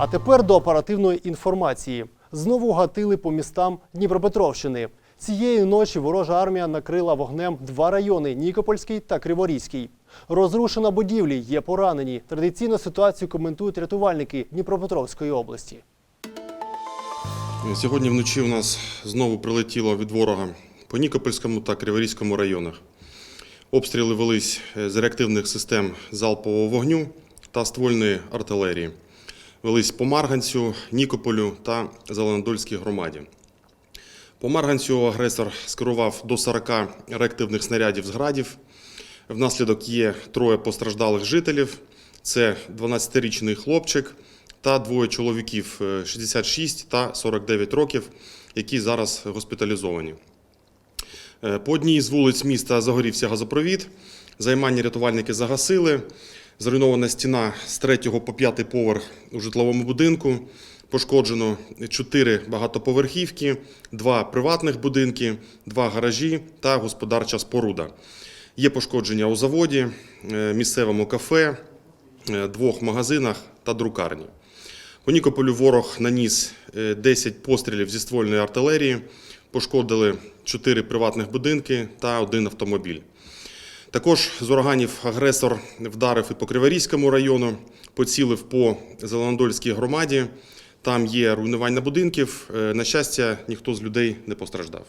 А тепер до оперативної інформації. Знову гатили по містам Дніпропетровщини. Цієї ночі ворожа армія накрила вогнем два райони Нікопольський та Криворізький. Розрушена будівлі, є поранені. Традиційно ситуацію коментують рятувальники Дніпропетровської області. Сьогодні вночі у нас знову прилетіло від ворога по Нікопольському та Криворізькому районах. Обстріли велись е, з реактивних систем залпового вогню та ствольної артилерії. Велись по Марганцю, Нікополю та Зеленодольській громаді. По Марганцю агресор скерував до 40 реактивних снарядів з градів. Внаслідок є троє постраждалих жителів. Це 12-річний хлопчик та двоє чоловіків е, 66 та 49 років, які зараз госпіталізовані. Е, По одній з вулиць міста загорівся газопровід. Займання рятувальники загасили. Зруйнована стіна з 3 по 5 поверх у житловому будинку. Пошкоджено 4 багатоповерхівки, 2 приватних будинки, 2 гаражі та господарча споруда. Є пошкодження у заводі, е, місцевому кафе, е, двох магазинах та друкарні. По Нікополю ворог наніс е, 10 пострілів зі ствольної артилерії, пошкодили 4 приватних будинки та один автомобіль. Також з ураганів агресор вдарив і по Криворізькому району, поцілив по Зеленодольській громаді. Там є руйнування будинків. Е, На щастя, ніхто з людей не постраждав.